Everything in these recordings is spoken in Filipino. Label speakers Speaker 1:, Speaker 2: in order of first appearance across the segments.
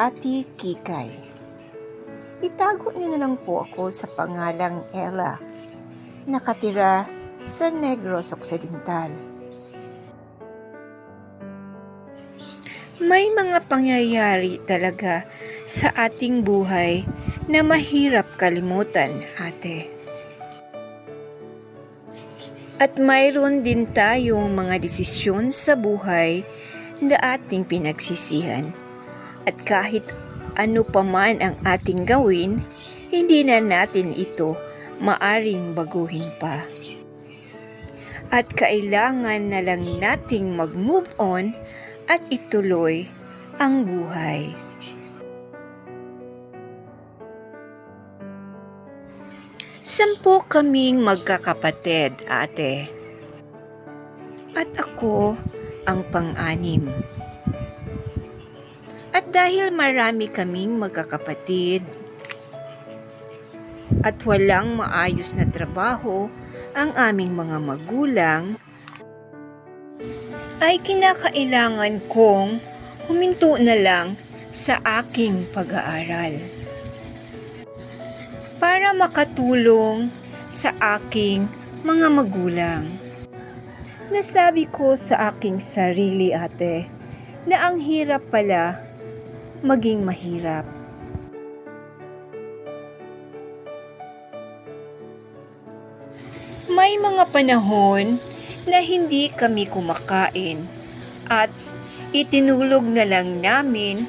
Speaker 1: Ati Kikay. Itago niyo na lang po ako sa pangalang Ella. Nakatira sa Negros Occidental. May mga pangyayari talaga sa ating buhay na mahirap kalimutan, ate. At mayroon din tayong mga desisyon sa buhay na ating pinagsisihan. At kahit ano pa man ang ating gawin, hindi na natin ito maaring baguhin pa. At kailangan na lang nating mag-move on at ituloy ang buhay. Sampo kaming magkakapatid, ate. At ako ang pang-anim. At dahil marami kaming magkakapatid at walang maayos na trabaho ang aming mga magulang, ay kinakailangan kong huminto na lang sa aking pag-aaral para makatulong sa aking mga magulang. Nasabi ko sa aking sarili ate na ang hirap pala maging mahirap. May mga panahon na hindi kami kumakain at itinulog na lang namin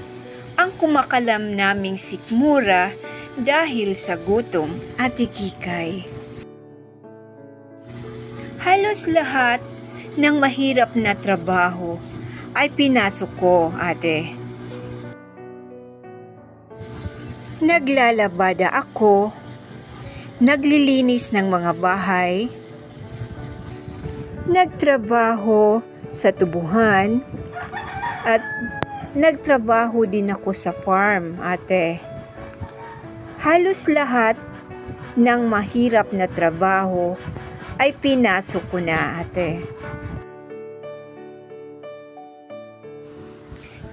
Speaker 1: ang kumakalam naming sikmura dahil sa gutom at ikikay. Halos lahat ng mahirap na trabaho ay pinasok ko, ate. Naglalabada ako, naglilinis ng mga bahay, nagtrabaho sa tubuhan, at nagtrabaho din ako sa farm, ate. Halos lahat ng mahirap na trabaho ay pinasok ko na, ate.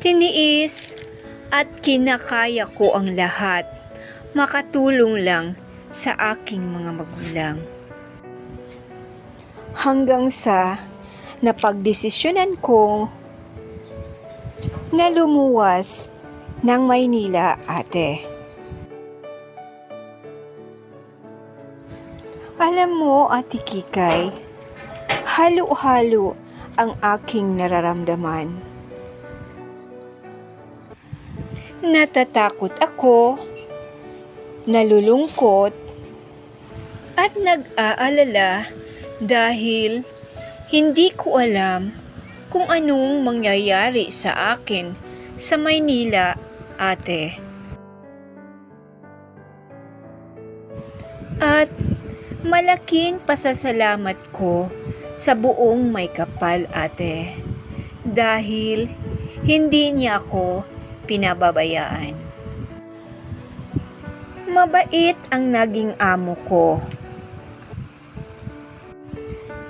Speaker 1: Tiniis at kinakaya ko ang lahat, makatulong lang sa aking mga magulang. Hanggang sa napagdesisyonan ko na lumuwas ng Maynila, ate. Alam mo, Ate Kikay, halo-halo ang aking nararamdaman. Natatakot ako, nalulungkot, at nag-aalala dahil hindi ko alam kung anong mangyayari sa akin sa Maynila, ate. At malaking pasasalamat ko sa buong may kapal, ate. Dahil hindi niya ako pinababayaan. Mabait ang naging amo ko.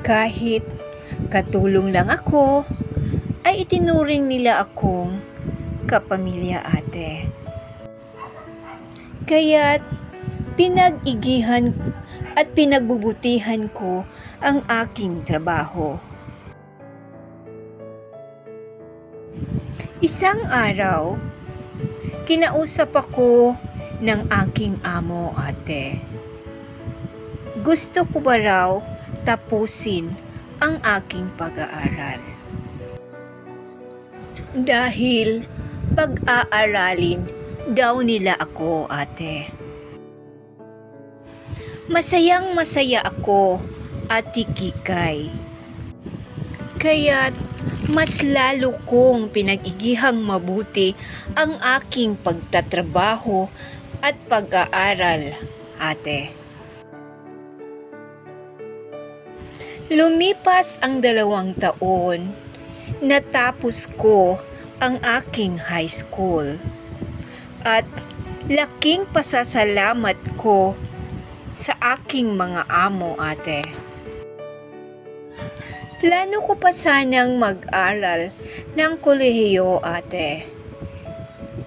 Speaker 1: Kahit katulong lang ako, ay itinuring nila akong kapamilya ate. Kaya't pinag-igihan at pinagbubutihan ko ang aking trabaho. Isang araw, kinausap ako ng aking amo ate. Gusto ko ba raw tapusin ang aking pag-aaral? Dahil pag-aaralin daw nila ako ate. Masayang masaya ako at tikikay. Kaya't mas lalo kong pinag-igihang mabuti ang aking pagtatrabaho at pag-aaral, ate. Lumipas ang dalawang taon, natapos ko ang aking high school. At laking pasasalamat ko sa aking mga amo, ate. Plano ko pa sanang mag-aral ng kolehiyo, ate.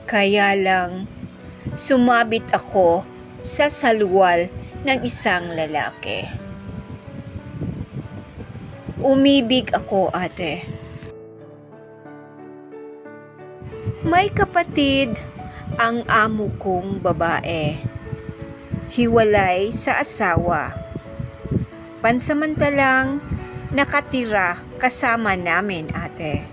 Speaker 1: Kaya lang, sumabit ako sa saluwal ng isang lalaki. Umibig ako, ate. May kapatid ang amo kong babae. Hiwalay sa asawa. Pansamantalang nakatira kasama namin, ate.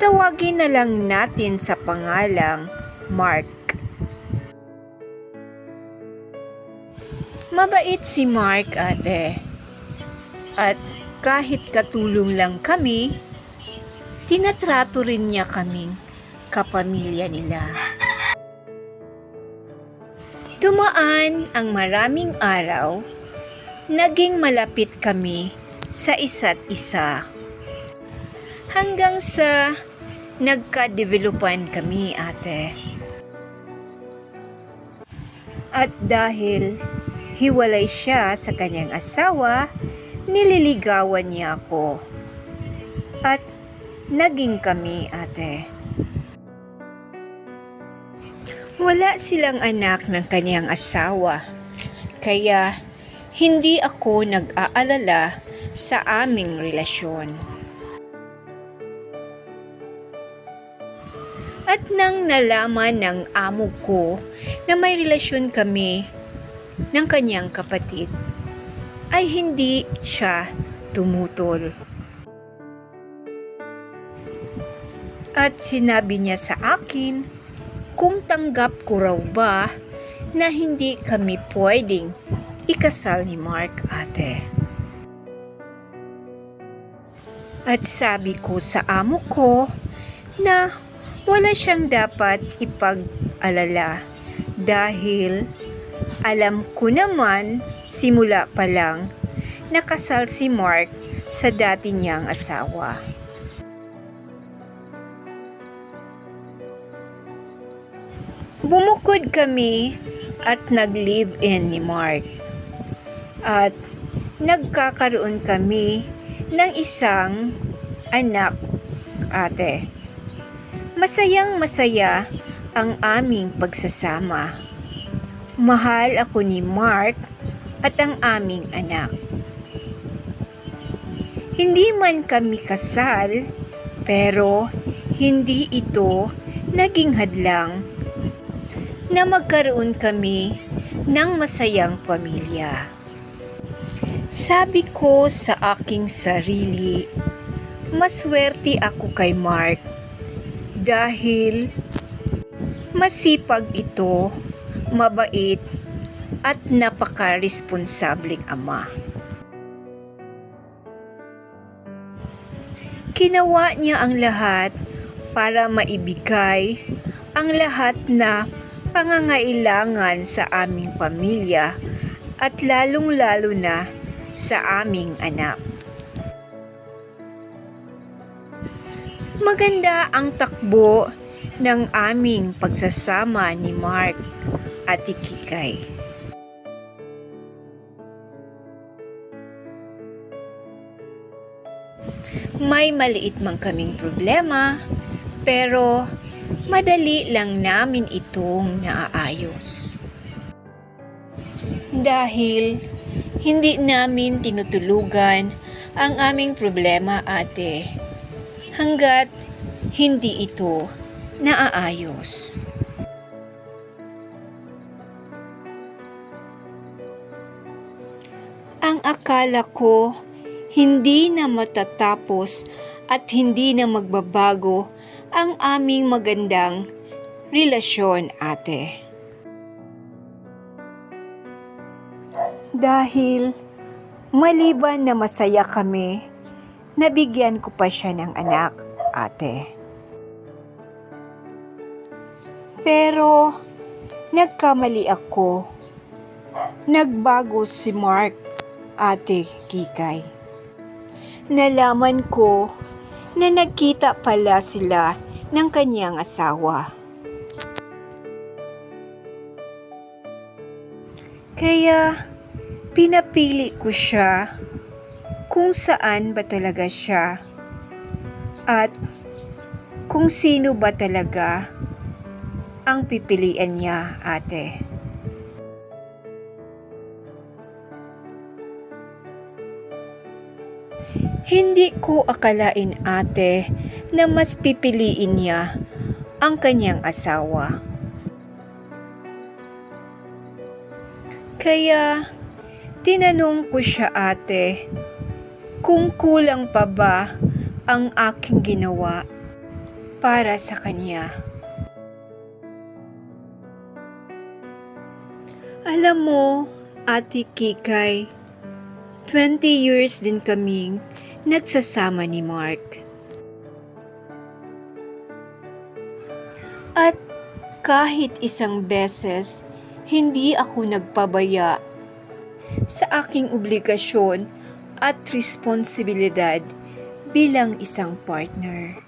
Speaker 1: Tawagin na lang natin sa pangalang Mark. Mabait si Mark, ate. At kahit katulong lang kami, tinatrato rin niya kaming kapamilya nila. Tumaan ang maraming araw, naging malapit kami sa isa't isa. Hanggang sa nagka-developan kami, ate. At dahil hiwalay siya sa kanyang asawa, nililigawan niya ako. At naging kami, ate. Wala silang anak ng kanyang asawa, kaya hindi ako nag-aalala sa aming relasyon. At nang nalaman ng amo ko na may relasyon kami ng kanyang kapatid, ay hindi siya tumutol. At sinabi niya sa akin kung tanggap ko raw ba na hindi kami pwedeng ikasal ni Mark ate. At sabi ko sa amo ko na wala siyang dapat ipag-alala dahil alam ko naman simula pa lang nakasal si Mark sa dati niyang asawa. Bumukod kami at nag-live-in ni Mark. At nagkakaroon kami ng isang anak ate. Masayang masaya ang aming pagsasama. Mahal ako ni Mark at ang aming anak. Hindi man kami kasal, pero hindi ito naging hadlang na magkaroon kami ng masayang pamilya. Sabi ko sa aking sarili, maswerte ako kay Mark dahil masipag ito, mabait at napaka-responsabling ama. Ginawa niya ang lahat para maibigay ang lahat na pangangailangan sa aming pamilya at lalong-lalo na sa aming anak. Maganda ang takbo ng aming pagsasama ni Mark at Kikay. May maliit man kaming problema, pero madali lang namin itong naaayos. Dahil hindi namin tinutulugan ang aming problema ate hanggat hindi ito naaayos. Ang akala ko hindi na matatapos at hindi na magbabago ang aming magandang relasyon ate. Dahil maliban na masaya kami, nabigyan ko pa siya ng anak, ate. Pero nagkamali ako. Nagbago si Mark, ate Kikay. Nalaman ko na nagkita pala sila ng kanyang asawa. Kaya pinapili ko siya kung saan ba talaga siya. At kung sino ba talaga ang pipilian niya, ate. Hindi ko akalain ate na mas pipiliin niya ang kanyang asawa. Kaya tinanong ko siya ate kung kulang pa ba ang aking ginawa para sa kanya. Alam mo, Ate Kikay, 20 years din kaming nagsasama ni Mark. At kahit isang beses, hindi ako nagpabaya sa aking obligasyon at responsibilidad bilang isang partner.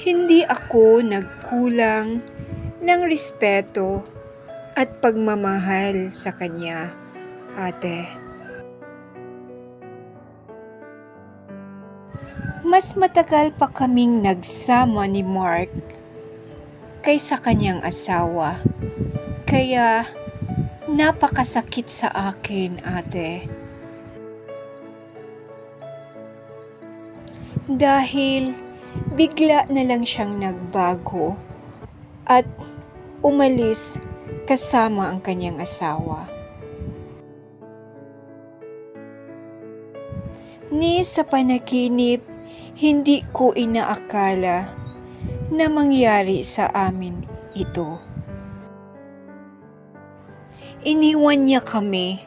Speaker 1: Hindi ako nagkulang ng respeto at pagmamahal sa kanya, ate. Mas matagal pa kaming nagsama ni Mark kaysa kanyang asawa. Kaya napakasakit sa akin, ate. Dahil bigla na lang siyang nagbago at umalis kasama ang kanyang asawa. Ni sa panaginip, hindi ko inaakala na mangyari sa amin ito. Iniwan niya kami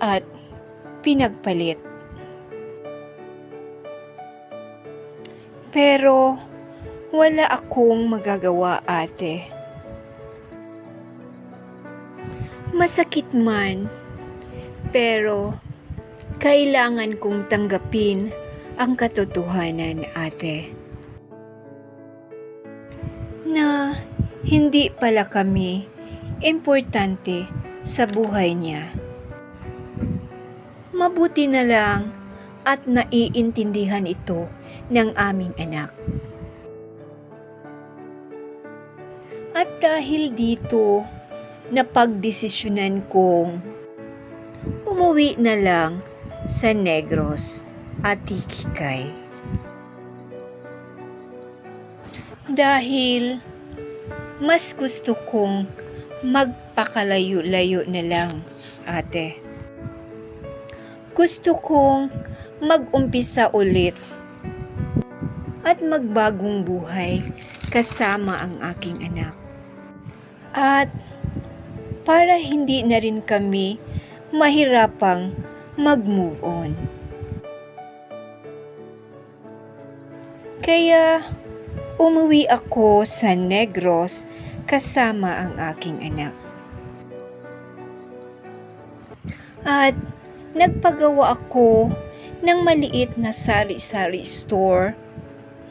Speaker 1: at pinagpalit. Pero wala akong magagawa ate. Masakit man, pero kailangan kong tanggapin ang katotohanan ate. Na hindi pala kami importante sa buhay niya. Mabuti na lang at naiintindihan ito ng aming anak. At dahil dito, napagdesisyonan kong umuwi na lang sa Negros at Tikikay. Dahil mas gusto kong magpakalayo-layo na lang, ate. Gusto kong mag-umpisa ulit at magbagong buhay kasama ang aking anak. At para hindi na rin kami mahirapang mag-move on. Kaya umuwi ako sa Negros kasama ang aking anak. At nagpagawa ako ng maliit na sari-sari store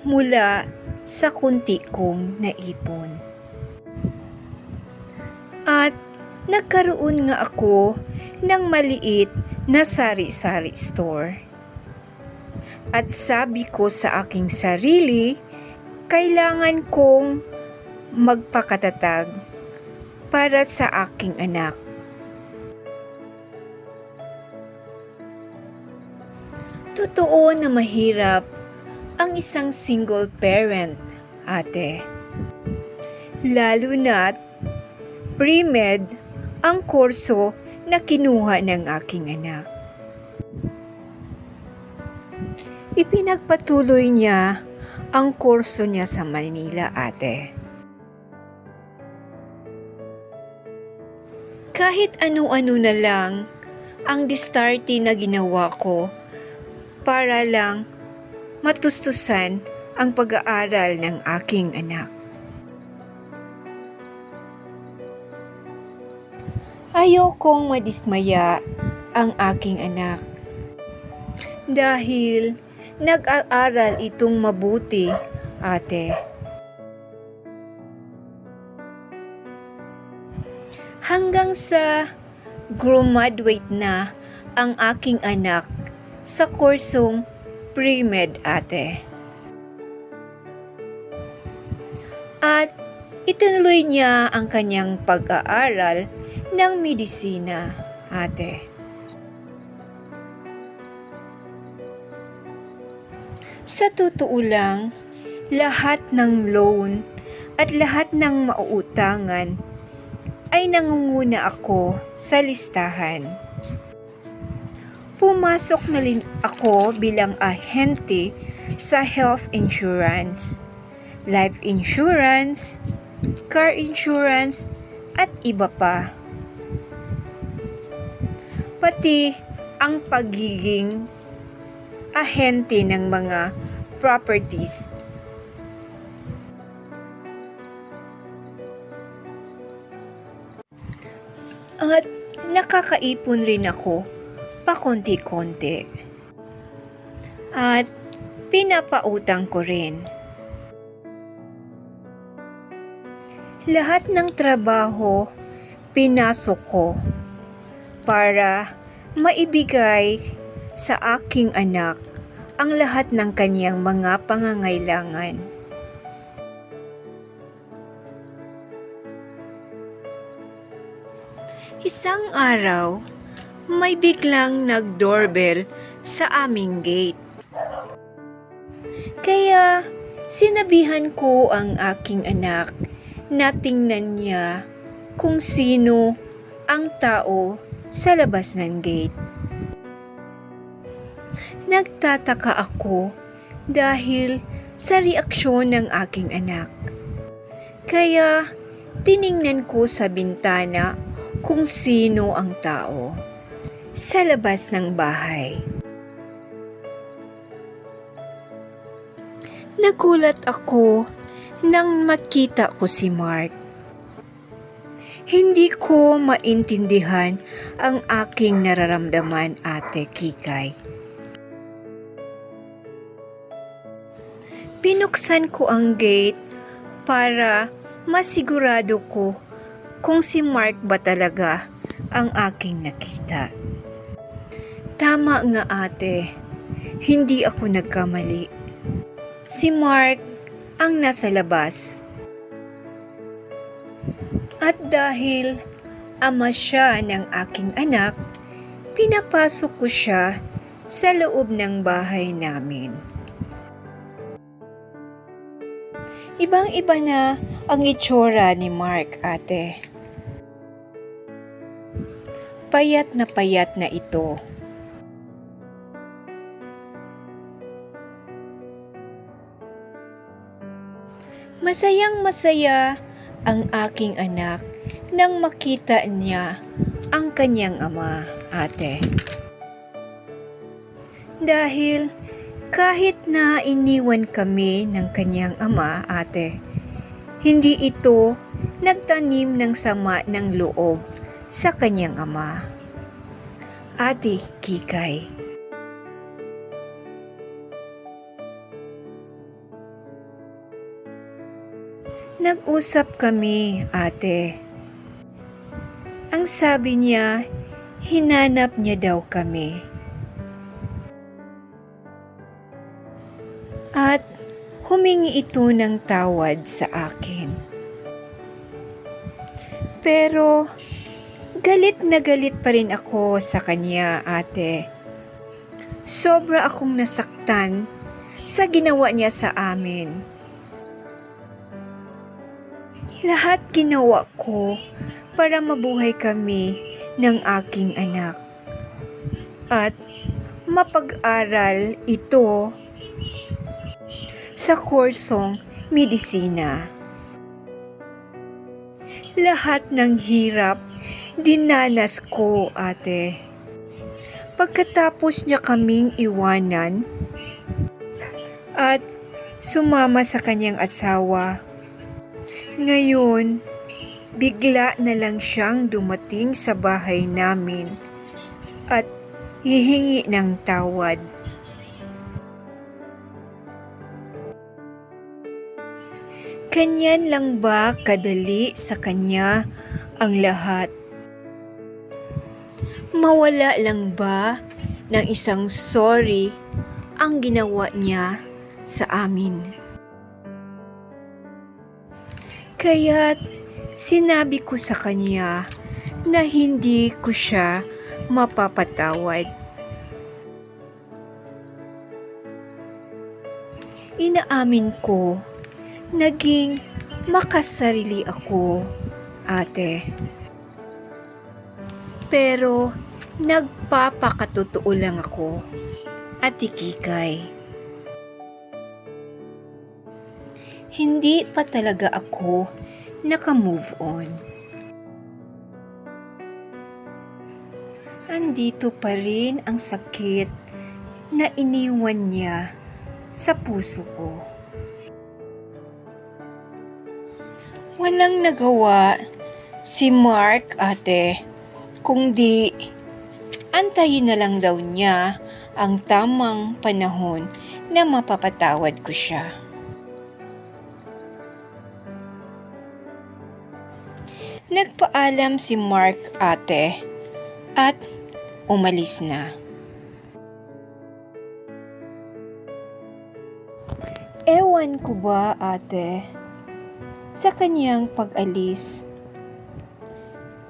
Speaker 1: mula sa kunti kong naipon. At nagkaroon nga ako ng maliit na sari-sari store. At sabi ko sa aking sarili, kailangan kong magpakatatag para sa aking anak. Totoo na mahirap ang isang single parent, ate. Lalo na't pre-med ang kurso na kinuha ng aking anak. Ipinagpatuloy niya ang kurso niya sa Manila, ate. Kahit ano-ano na lang ang diskarte na ginawa ko para lang matustusan ang pag-aaral ng aking anak. Ayokong madismaya ang aking anak. Dahil nag-aaral itong mabuti, ate. Hanggang sa graduate na ang aking anak sa kursong pre-med ate. At ituloy niya ang kanyang pag-aaral ng medisina ate. Sa totoo lang, lahat ng loan at lahat ng mauutangan ay nangunguna ako sa listahan. Pumasok na rin ako bilang ahente sa health insurance, life insurance, car insurance, at iba pa. Pati ang pagiging ahente ng mga properties At nakakaipon rin ako pa konti-konti. At pinapautang ko rin. Lahat ng trabaho pinasok ko para maibigay sa aking anak ang lahat ng kanyang mga pangangailangan. Isang araw, may biglang nag-doorbell sa aming gate. Kaya sinabihan ko ang aking anak na tingnan niya kung sino ang tao sa labas ng gate. Nagtataka ako dahil sa reaksyon ng aking anak. Kaya tiningnan ko sa bintana kung sino ang tao sa labas ng bahay. Nagulat ako nang makita ko si Mark. Hindi ko maintindihan ang aking nararamdaman, Ate Kikay. Pinuksan ko ang gate para masigurado ko kung si Mark ba talaga ang aking nakita. Tama nga ate, hindi ako nagkamali. Si Mark ang nasa labas. At dahil ama siya ng aking anak, pinapasok ko siya sa loob ng bahay namin. Ibang-iba na ang itsura ni Mark, ate. Payat na payat na ito. Masayang masaya ang aking anak nang makita niya ang kanyang ama, ate. Dahil kahit na iniwan kami ng kanyang ama, ate, hindi ito nagtanim ng sama ng loob sa kanyang ama. Ate Kikay. Nag-usap kami, ate. Ang sabi niya, hinanap niya daw kami. At humingi ito ng tawad sa akin. Pero galit na galit pa rin ako sa kanya, ate. Sobra akong nasaktan sa ginawa niya sa amin. Lahat ginawa ko para mabuhay kami ng aking anak. At mapag-aral ito sa kursong medisina. Lahat ng hirap dinanas ko, ate. Pagkatapos niya kaming iwanan at sumama sa kanyang asawa, ngayon, bigla na lang siyang dumating sa bahay namin at hihingi ng tawad. Kanyan lang ba kadali sa kanya ang lahat? Mawala lang ba ng isang sorry ang ginawa niya sa amin. Kaya't sinabi ko sa kanya na hindi ko siya mapapatawad. Inaamin ko, naging makasarili ako, ate. Pero nagpapakatotoo lang ako, ate Kikay. Hindi pa talaga ako naka-move on. Andito pa rin ang sakit na iniwan niya sa puso ko. Walang nagawa si Mark ate, kundi antayin na lang daw niya ang tamang panahon na mapapatawad ko siya. Nagpaalam si Mark ate at umalis na. Ewan ko ba ate sa kanyang pag-alis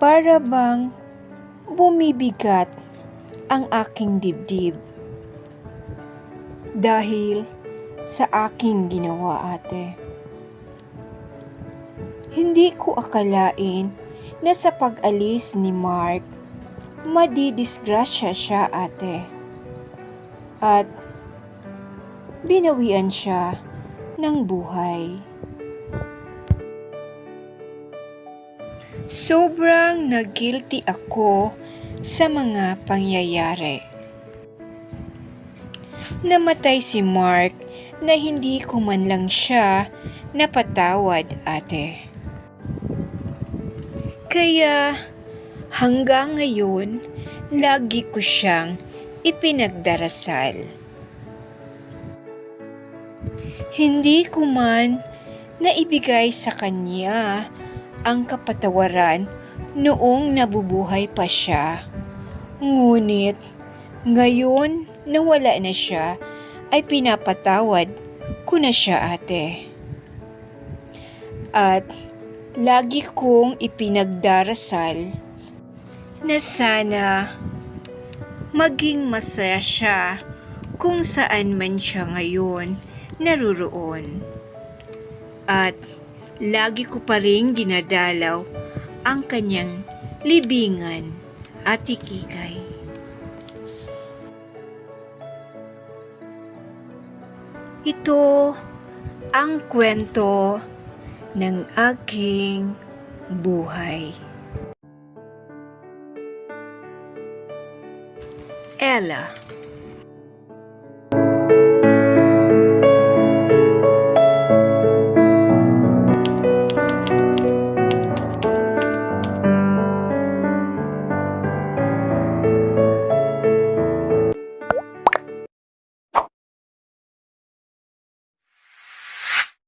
Speaker 1: para bang bumibigat ang aking dibdib dahil sa aking ginawa ate. Hindi ko akalain na sa pag-alis ni Mark madidisgrasya siya ate. At binawian siya ng buhay. Sobrang nagilty ako sa mga pangyayari. Namatay si Mark na hindi ko man lang siya napatawad ate. Kaya hanggang ngayon, lagi ko siyang ipinagdarasal. Hindi ko man naibigay sa kanya ang kapatawaran noong nabubuhay pa siya. Ngunit ngayon na wala na siya ay pinapatawad ko na siya ate. At lagi kong ipinagdarasal na sana maging masaya siya kung saan man siya ngayon naruroon. At lagi ko pa rin dinadalaw ang kanyang libingan at ikikay. Ito ang kwento ng aking buhay. Ella